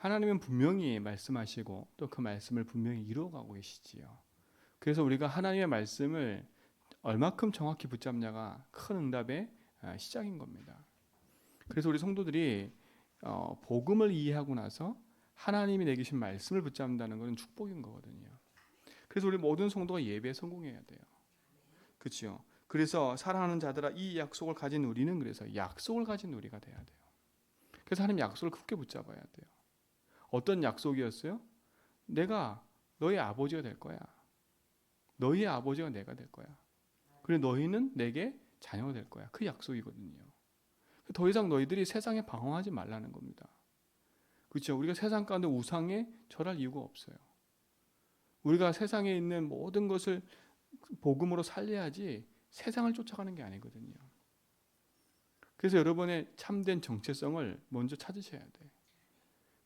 하나님은 분명히 말씀하시고 또 그 말씀을 분명히 이루어가고 계시지요. 그래서 우리가 하나님의 말씀을 얼마큼 정확히 붙잡냐가 큰 응답의 아, 시작인 겁니다. 그래서 우리 성도들이 어, 복음을 이해하고 나서 하나님이 내주신 말씀을 붙잡는다는 것은 축복인 거거든요. 그래서 우리 모든 성도가 예배에 성공해야 돼요. 그렇죠? 그래서 사랑하는 자들아 이 약속을 가진 우리는 그래서 약속을 가진 우리가 돼야 돼요. 그래서 하나님 약속을 굳게 붙잡아야 돼요. 어떤 약속이었어요? 내가 너희 아버지가 될 거야. 너희의 아버지가 내가 될 거야. 그리고 너희는 내게 자녀가 될 거야. 그 약속이거든요. 더 이상 너희들이 세상에 방황하지 말라는 겁니다. 그렇죠? 우리가 세상 가운데 우상에 절할 이유가 없어요. 우리가 세상에 있는 모든 것을 복음으로 살려야지 세상을 쫓아가는 게 아니거든요. 그래서 여러분의 참된 정체성을 먼저 찾으셔야 돼.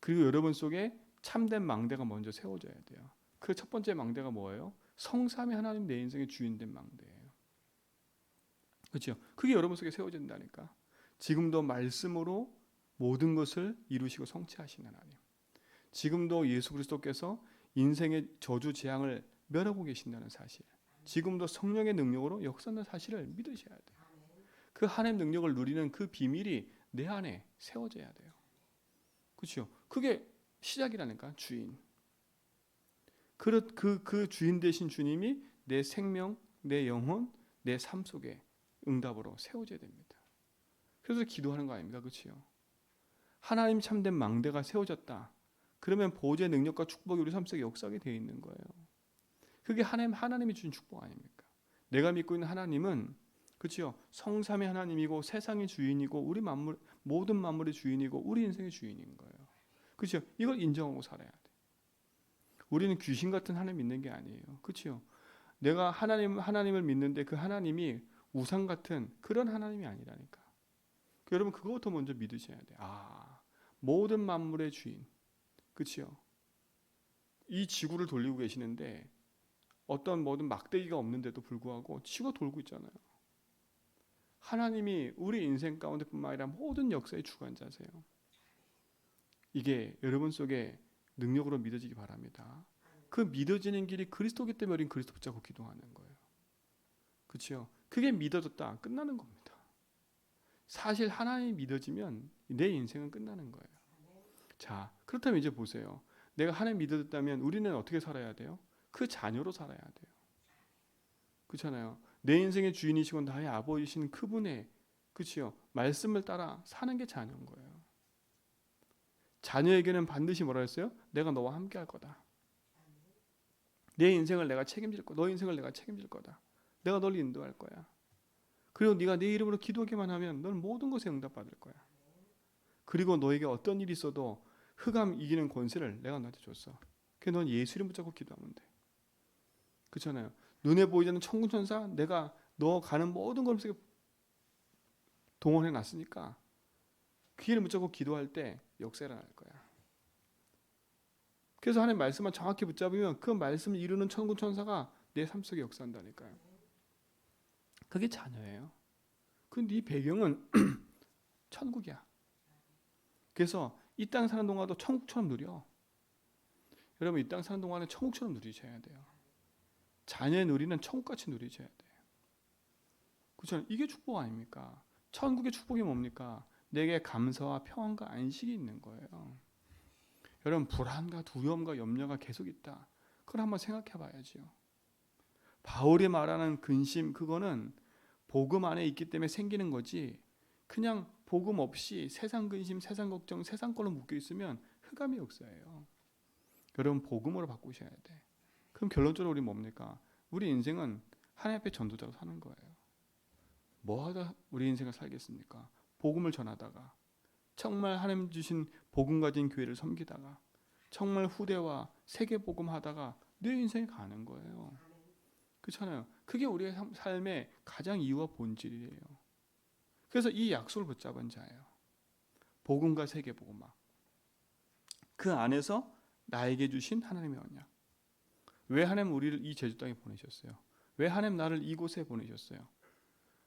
그리고 여러분 속에 참된 망대가 먼저 세워져야 돼요. 그 첫 번째 망대가 뭐예요? 성삼위 하나님 내 인생의 주인된 망대예요. 그렇죠? 그게 여러분 속에 세워진다니까. 지금도 말씀으로 모든 것을 이루시고 성취하신 하나님. 지금도 예수 그리스도께서 인생의 저주 재앙을 멸하고 계신다는 사실. 지금도 성령의 능력으로 역사하는 사실을 믿으셔야 돼요. 그 하나님 능력을 누리는 그 비밀이 내 안에 세워져야 돼요. 그렇죠? 그게 시작이라니까 주인. 그, 그, 그 주인 되신 주님이 내 생명, 내 영혼, 내 삶 속에 응답으로 세워져야 됩니다. 그래서 기도하는 거 아닙니까? 그렇죠? 하나님 참된 망대가 세워졌다. 그러면 보호의 능력과 축복이 우리 삶 속에 역사하게 되어 있는 거예요. 그게 하나님 하나님이 주신 축복 아닙니까? 내가 믿고 있는 하나님은 그렇죠? 성삼의 하나님이고 세상의 주인이고 우리 만물 모든 만물의 주인이고 우리 인생의 주인인 거예요. 그렇죠? 이걸 인정하고 살아야 돼. 우리는 귀신 같은 하나님 믿는 게 아니에요. 그렇죠? 내가 하나님 하나님을 믿는데 그 하나님이 우상 같은 그런 하나님이 아니라니까. 그 여러분 그거부터 먼저 믿으셔야 돼. 아 모든 만물의 주인, 그렇죠? 이 지구를 돌리고 계시는데 어떤 모든 막대기가 없는데도 불구하고 지구가 돌고 있잖아요. 하나님이 우리 인생 가운데뿐만 아니라 모든 역사의 주관자세요. 이게 여러분 속에 능력으로 믿어지기 바랍니다. 그 믿어지는 길이 그리스도기 때문에 우린 그리스도 붙잡고 기도하는 거예요. 그렇죠? 그게 믿어졌다 끝나는 겁니다. 사실 하나님이 믿어지면 내 인생은 끝나는 거예요. 자, 그렇다면 이제 보세요. 내가 하나님 믿어졌다면 우리는 어떻게 살아야 돼요? 그 자녀로 살아야 돼요. 그렇잖아요. 내 인생의 주인이시고 나의 아버지신 그분의 그치요 말씀을 따라 사는 게 자녀인 거예요. 자녀에게는 반드시 뭐라 했어요? 내가 너와 함께 할 거다. 내 인생을 내가 책임질 거, 너 인생을 내가 책임질 거다. 내가 널 인도할 거야. 그리고 네가 내 이름으로 기도하기만 하면 넌 모든 것에 응답받을 거야. 그리고 너에게 어떤 일이 있어도 흑암 이기는 권세를 내가 너한테 줬어. 그래서 넌 예수 이름 붙잡고 기도하면 돼. 그렇잖아요. 눈에 보이지 않는 천군 천사 내가 너 가는 모든 걸 동원해 놨으니까 그 이름 붙잡고 기도할 때 역사 일어날 거야. 그래서 하나님 말씀만 정확히 붙잡으면 그 말씀을 이루는 천군 천사가 내 삶 속에 역사한다니까요. 그게 자녀예요. 근데 이 배경은 천국이야. 그래서 이 땅 사는 동안도 천국처럼 누려. 여러분 이 땅 사는 동안은 천국처럼 누리셔야 돼요. 자녀의 누리는 천국같이 누리셔야 돼요. 그렇죠? 이게 축복 아닙니까? 천국의 축복이 뭡니까? 내게 감사와 평안과 안식이 있는 거예요. 여러분 불안과 두려움과 염려가 계속 있다. 그걸 한번 생각해 봐야지요. 바울이 말하는 근심 그거는 복음 안에 있기 때문에 생기는 거지. 그냥 복음 없이 세상 근심, 세상 걱정, 세상 걸로 묶여 있으면 흑암의 역사예요. 여러분 복음으로 바꾸셔야 돼. 그럼 결론적으로 우리 뭡니까? 우리 인생은 하나님 앞에 전도자로 사는 거예요. 뭐 하다 우리 인생을 살겠습니까? 복음을 전하다가 정말 하나님 주신 복음 가진 교회를 섬기다가 정말 후대와 세계 복음 하다가 내 인생이 가는 거예요. 그렇잖아요. 그게 우리의 삶의 가장 이유와 본질이에요. 그래서 이 약속을 붙잡은 자예요. 복음과 세계 복음학. 그 안에서 나에게 주신 하나님의 언약. 왜 하나님 우리를 이 제주 땅에 보내셨어요? 왜 하나님 나를 이곳에 보내셨어요?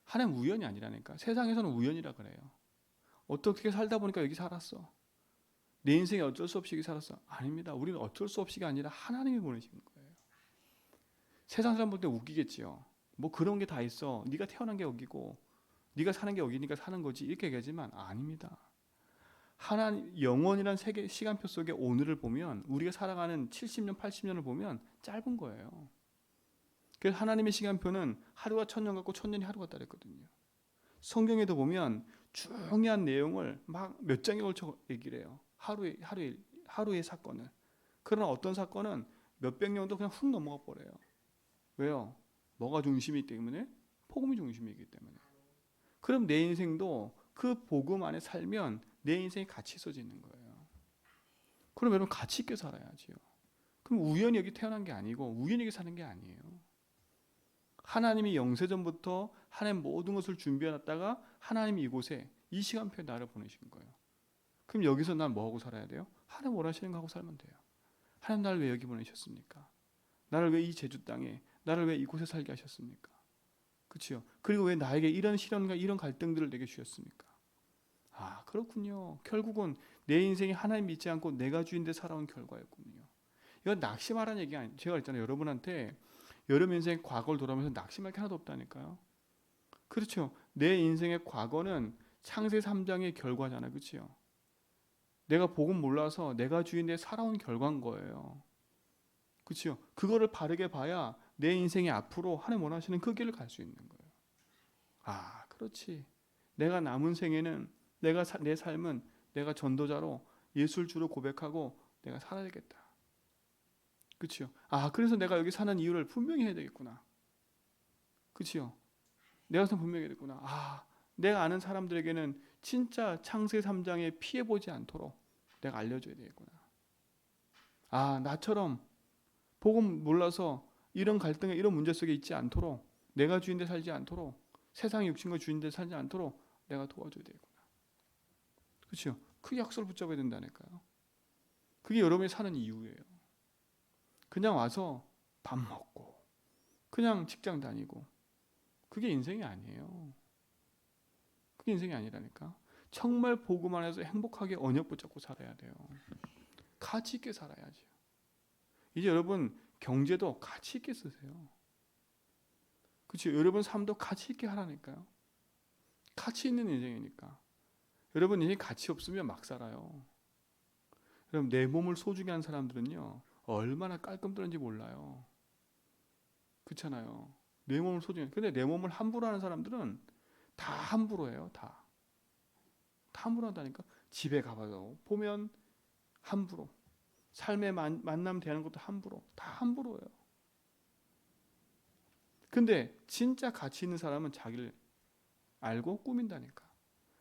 하나님 우연이 아니라니까. 세상에서는 우연이라 그래요. 어떻게 살다 보니까 여기 살았어. 내 인생에 어쩔 수 없이 살았어. 아닙니다. 우리는 어쩔 수 없이가 아니라 하나님이 보내신 거예요. 세상 사람 볼 때 웃기겠지요. 뭐 그런 게 다 있어. 네가 태어난 게 여기고 네가 사는 게 여기니까 사는 거지. 이렇게 얘기하지만 아닙니다. 하나님 영원이란 세계 시간표 속에 오늘을 보면 우리가 살아가는 70년, 80년을 보면 짧은 거예요. 그래서 하나님의 시간표는 하루가 천년 같고 천년이 하루 같다 그랬거든요. 성경에도 보면 중요한 내용을 막 몇 장에 걸쳐 얘기를 해요. 하루에 하루에 하루의 사건을. 그러나 어떤 사건은 몇백 년도 그냥 훅 넘어가 버려요. 왜요? 뭐가 중심이기 때문에 복음이 중심이기 때문에. 그럼 내 인생도 그 복음 안에 살면 내 인생이 가치 있어지는 거예요. 그럼 여러분 가치 있게 살아야지요. 그럼 우연히 여기 태어난 게 아니고 우연히 여기 사는 게 아니에요. 하나님이 영세전부터 하나님 모든 것을 준비해 놨다가 하나님이 이곳에 이 시간표에 나를 보내신 거예요. 그럼 여기서 난 뭐하고 살아야 돼요? 하나님 원하시는 거 하고 살면 돼요. 하나님 나를 왜 여기 보내셨습니까? 나를 왜 이 제주 땅에 나를 왜 이곳에 살게 하셨습니까? 그렇죠? 그리고 왜 나에게 이런 시련과 이런 갈등들을 내게 주셨습니까? 아 그렇군요. 결국은 내 인생이 하나님 믿지 않고 내가 주인데 살아온 결과였군요. 이건 낙심하라는 얘기가 아니 제가 그랬잖아요. 여러분한테 여러분 인생 과거를 돌아보면서 낙심할 게 하나도 없다니까요. 그렇죠. 내 인생의 과거는 창세 3장의 결과잖아요. 그렇죠? 내가 복음 몰라서 내가 주인데 살아온 결과인 거예요. 그렇죠? 그거를 바르게 봐야 내 인생의 앞으로 하나님 원하시는 그 길을 갈 수 있는 거예요. 아, 그렇지. 내가 남은 생에는 내가 사, 내 삶은 내가 전도자로 예술 주로 고백하고 내가 살아야겠다. 그렇죠? 아, 그래서 내가 여기 사는 이유를 분명히 해야 되겠구나. 그렇죠? 내가 선 분명히 해야 되겠구나. 아, 내가 아는 사람들에게는 진짜 창세 3장에 피해 보지 않도록 내가 알려 줘야 되겠구나. 아, 나처럼 복음 몰라서 이런 갈등에 이런 문제 속에 있지 않도록 내가 주인데 살지 않도록 세상의 육신과 주인데 살지 않도록 내가 도와줘야 되겠구나. 그렇죠? 그 약속을 붙잡아야 된다니까요. 그게 여러분이 사는 이유예요. 그냥 와서 밥 먹고 그냥 직장 다니고 그게 인생이 아니에요. 그게 인생이 아니라니까. 정말 복음 안에서 행복하게 언역 붙잡고 살아야 돼요. 가치 있게 살아야죠. 이제 여러분 경제도 가치 있게 쓰세요. 그렇죠? 여러분 삶도 가치 있게 하라니까요. 가치 있는 인생이니까. 여러분 인생 가치 없으면 막 살아요. 여러분 내 몸을 소중히 한 사람들은요 얼마나 깔끔 뜨는지 몰라요. 그렇잖아요. 내 몸을 소중히. 근데 내 몸을 함부로 하는 사람들은 다 함부로 해요. 다. 다 함부로 한다니까. 집에 가봐요. 보면 함부로. 삶의 만, 만남 대하는 것도 함부로. 다 함부로예요. 근데 진짜 가치 있는 사람은 자기를 알고 꾸민다니까.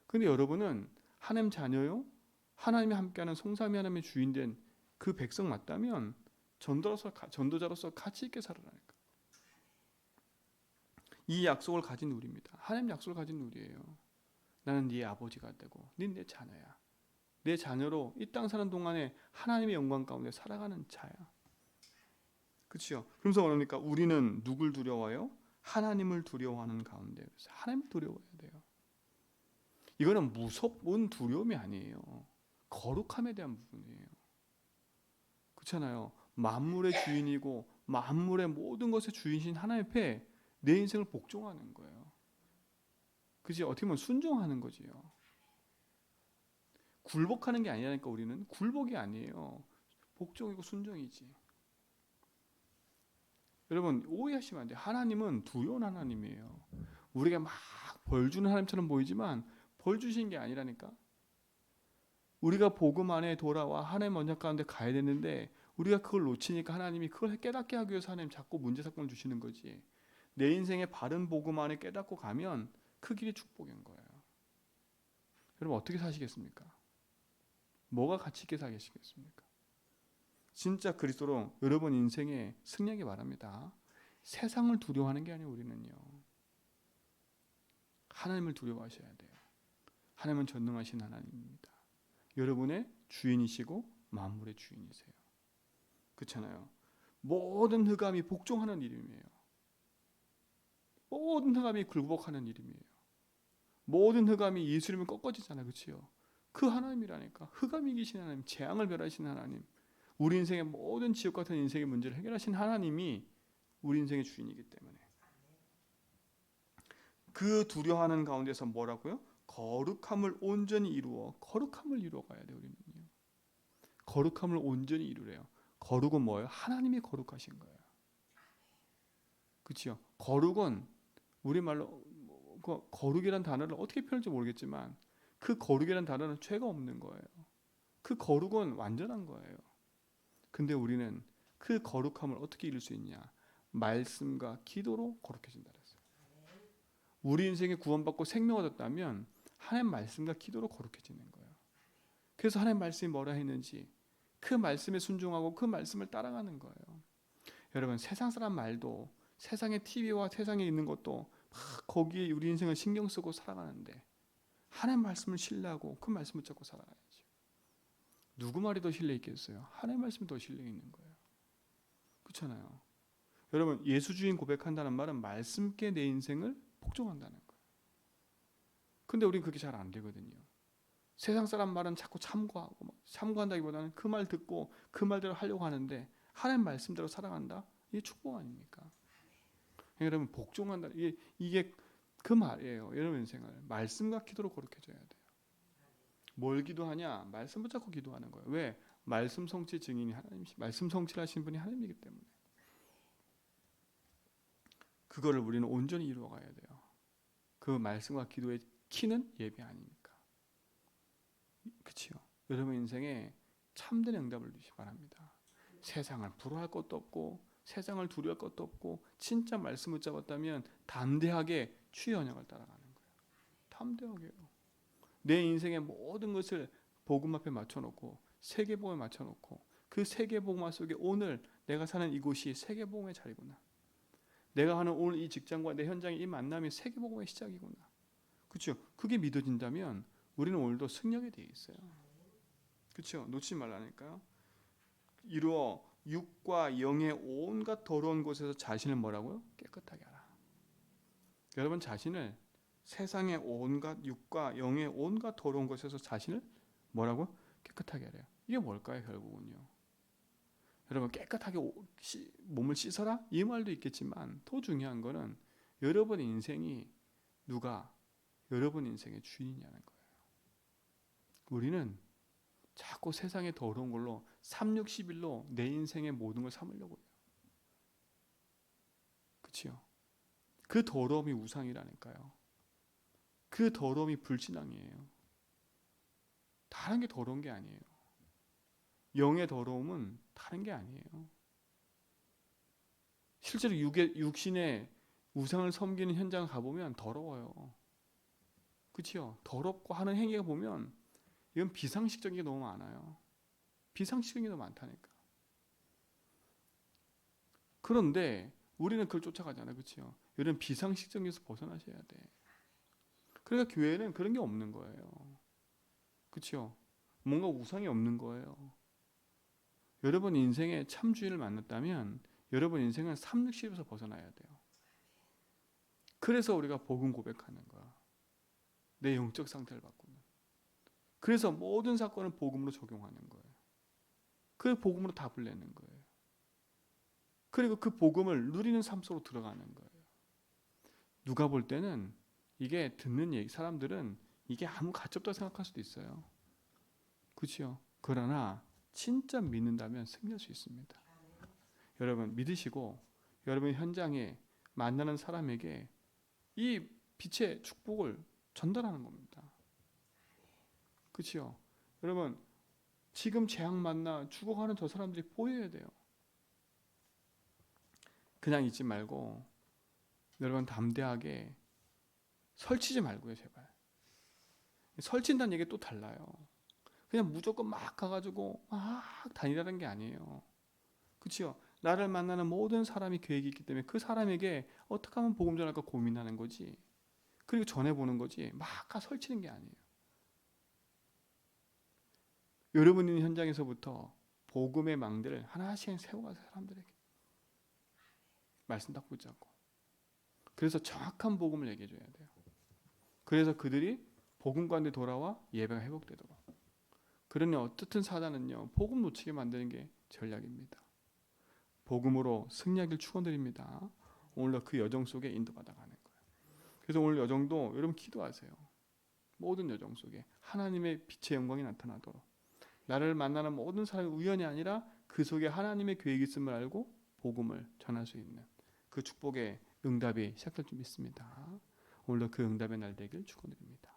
근데 여러분은 하나님 자녀요? 하나님이 함께하는 성삼위 하나님의 주인된 그 백성 맞다면 전도로서 전도자로서 가치 있게 살아라니까. 이 약속을 가진 우리입니다. 하나님 약속을 가진 우리예요. 나는 네 아버지가 되고 네 내 자녀야. 내 자녀로 이 땅 사는 동안에 하나님의 영광 가운데 살아가는 자야. 그렇죠? 그러면서 뭐합니까? 우리는 누굴 두려워요? 하나님을 두려워하는 가운데 그래서 하나님을 두려워해야 돼요. 이거는 무섭은 두려움이 아니에요. 거룩함에 대한 부분이에요. 그렇잖아요. 만물의 주인이고 만물의 모든 것의 주인이신 하나님 앞에 내 인생을 복종하는 거예요. 그지 어떻게 보면 순종하는 거지요. 굴복하는 게 아니라니까 우리는 굴복이 아니에요. 복종이고 순종이지. 여러분 오해하시면 안 돼요. 하나님은 두려운 하나님이에요. 우리가 막 벌 주는 하나님처럼 보이지만 벌 주신 게 아니라니까. 우리가 복음 안에 돌아와 하나님 언약 가운데 가야 되는데 우리가 그걸 놓치니까 하나님이 그걸 깨닫게 하기 위해서 하나님 자꾸 문제 사건을 주시는 거지. 내 인생의 바른 복음 안에 깨닫고 가면 그 길이 축복인 거예요. 여러분 어떻게 사시겠습니까? 뭐가 가치 있게 사시겠습니까? 진짜 그리스도로 여러분 인생에 승리하기 바랍니다. 세상을 두려워하는 게 아니에요, 우리는요. 하나님을 두려워하셔야 돼요. 하나님은 전능하신 하나님입니다. 여러분의 주인이시고 만물의 주인이세요. 그렇잖아요. 모든 흑암이 복종하는 이름이에요. 모든 흑암이 굴복하는 이름이에요. 모든 흑암이 예수님을 꺾어지잖아요. 그렇죠? 그 하나님이라니까. 흑암이 이기신 하나님, 재앙을 멸하신 하나님. 우리 인생의 모든 지옥 같은 인생의 문제를 해결하신 하나님이 우리 인생의 주인이기 때문에 그 두려워하는 가운데서 뭐라고요? 거룩함을 온전히 이루어 거룩함을 이루어 가야 돼 우리는요. 거룩함을 온전히 이루래요. 거룩은 뭐예요? 하나님이 거룩하신 거예요. 그렇죠? 거룩은 우리 말로 뭐, 그 거룩이란 단어를 어떻게 표현할지 모르겠지만 그 거룩이란 단어는 죄가 없는 거예요. 그 거룩은 완전한 거예요. 근데 우리는 그 거룩함을 어떻게 이룰 수 있냐? 말씀과 기도로 거룩해진다 그랬어요. 우리 인생에 구원받고 생명 얻었다면 하나님 말씀과 기도로 거룩해지는 거예요. 그래서 하나님 말씀이 뭐라 했는지 그 말씀에 순종하고 그 말씀을 따라가는 거예요. 여러분 세상 사람 말도 세상의 TV와 세상에 있는 것도 막 거기에 우리 인생을 신경 쓰고 살아가는데 하나님 말씀을 신뢰하고 그 말씀을 잡고 살아가야죠. 누구 말이 더 신뢰 있겠어요? 하나님 말씀이 더 신뢰 있는 거예요. 그렇잖아요. 여러분 예수 주인 고백한다는 말은 말씀께 내 인생을 복종한다는 거예요. 근데 우리는 그게 잘 안 되거든요. 세상 사람 말은 자꾸 참고하고 막 참고한다기보다는 그 말 듣고 그 말대로 하려고 하는데 하나님 말씀대로 살아간다. 이게 축복 아닙니까? 여러분 복종한다. 이게 이게 그 말이에요. 여러분 인생을 말씀과 기도로 거룩해져야 돼요. 뭘 기도하냐? 말씀 붙잡고 기도하는 거예요. 왜? 말씀 성취 증인이 하나님이시. 말씀 성취를 하신 분이 하나님이기 때문에. 그거를 우리는 온전히 이루어 가야 돼요. 그 말씀과 기도의 키는 예배 아닙니까? 그치요. 여러분 인생에 참된 응답을 주시 바랍니다. 세상을 부러워할 것도 없고 세상을 두려워할 것도 없고 진짜 말씀을 잡았다면 담대하게 주의 언약을 따라가는 거예요. 담대하게요. 내 인생의 모든 것을 복음 앞에 맞춰놓고 세계복음에 맞춰놓고 그 세계복음 속에 오늘 내가 사는 이곳이 세계복음의 자리구나. 내가 하는 오늘 이 직장과 내 현장의 이 만남이 세계복음의 시작이구나. 그렇죠? 그게 믿어진다면 우리는 오늘도 승리하게 돼 있어요. 그렇죠? 놓치지 말라니까요. 이루어 육과 영의 온갖 더러운 곳에서 자신을 뭐라고요? 깨끗하게 하라. 여러분 자신을 세상의 온갖 육과 영의 온갖 더러운 곳에서 자신을 뭐라고 깨끗하게 하래요. 이게 뭘까요, 결국은요? 여러분 깨끗하게 몸을 씻어라 이 말도 있겠지만 더 중요한 거는 여러분 인생이 누가 여러분 인생의 주인이냐는 거예요. 우리는 자꾸 세상의 더러운 걸로 3, 6, 11로 내 인생의 모든 걸 삼으려고 해요. 그치요? 그 더러움이 우상이라니까요. 그 더러움이 불신앙이에요. 다른 게 더러운 게 아니에요. 영의 더러움은 다른 게 아니에요. 실제로 육의, 육신의 우상을 섬기는 현장을 가보면 더러워요. 그치요? 더럽고 하는 행위가 보면 이건 비상식적인 게 너무 많아요. 비상식적인 게 너무 많다니까. 그런데 우리는 그걸 쫓아가잖아요. 그치요? 이런 비상식적에서 벗어나셔야 돼. 그러니까 교회는 그런 게 없는 거예요. 그치요? 뭔가 우상이 없는 거예요. 여러분 인생에 참 주인을 만났다면 여러분 인생은 360에서 벗어나야 돼요. 그래서 우리가 복음 고백하는 거야. 내 영적 상태를 바꾸는. 그래서 모든 사건을 복음으로 적용하는 거예요. 그 복음으로 답을 내는 거예요. 그리고 그 복음을 누리는 삶 속으로 들어가는 거예요. 누가 볼 때는 이게 듣는 얘기 사람들은 이게 아무 가치 없다고 생각할 수도 있어요. 그렇죠? 그러나 진짜 믿는다면 승리할 수 있습니다. 여러분 믿으시고 여러분 현장에 만나는 사람에게 이 빛의 축복을 전달하는 겁니다. 그렇죠? 여러분 지금 재앙 만나 죽어가는 저 사람들이 보여야 돼요. 그냥 있지 말고 여러분 담대하게 설치지 말고요, 제발. 설친다는 얘기 또 달라요. 그냥 무조건 막 가가지고 막 다니라는 게 아니에요. 그치요? 나를 만나는 모든 사람이 계획이 있기 때문에 그 사람에게 어떻게 하면 복음 전할까 고민하는 거지. 그리고 전해보는 거지. 막가 설치는 게 아니에요. 여러분 있는 현장에서부터 복음의 망대를 하나씩 세워가서 사람들에게 말씀 딱 붙잡고 그래서 정확한 복음을 얘기해 줘야 돼요. 그래서 그들이 복음 가운데 돌아와 예배가 회복되도록 그러니 어떻든 사단은요 복음 놓치게 만드는 게 전략입니다. 복음으로 승리하길 축원드립니다. 오늘도 그 여정 속에 인도받아 가는 거예요. 그래서 오늘 여정도 여러분 기도하세요. 모든 여정 속에 하나님의 빛의 영광이 나타나도록 나를 만나는 모든 사람이 우연이 아니라 그 속에 하나님의 계획이 있음을 알고 복음을 전할 수 있는 그 축복의 응답이 시작될 줄 믿습니다. 오늘도 그 응답의 날 되길 축원드립니다.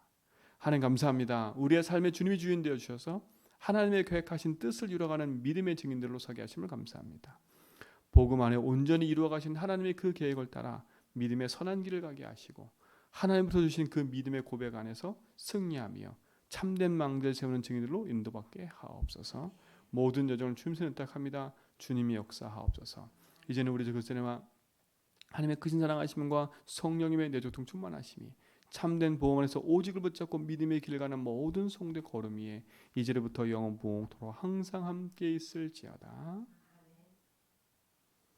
하나님 감사합니다. 우리의 삶의 주님이 주인 되어 주셔서 하나님의 계획하신 뜻을 이루어가는 믿음의 증인들로 서게 하심을 감사합니다. 복음 안에 온전히 이루어 가신 하나님의 그 계획을 따라 믿음의 선한 길을 가게 하시고 하나님부터 주신 그 믿음의 고백 안에서 승리하며 참된 망대를 세우는 증인들로 인도받게 하옵소서. 모든 여정을 주님께 의탁합니다. 주님이 역사하옵소서. 이제는 우리 주 그리스도와 하나님의 크신 사랑하심과 성령님의 내조통 충만하심이 참된 보험 안에서 오직을 붙잡고 믿음의 길 가는 모든 성대 걸음 위에 이제부터 영원 보홍토록 항상 함께 있을지어다.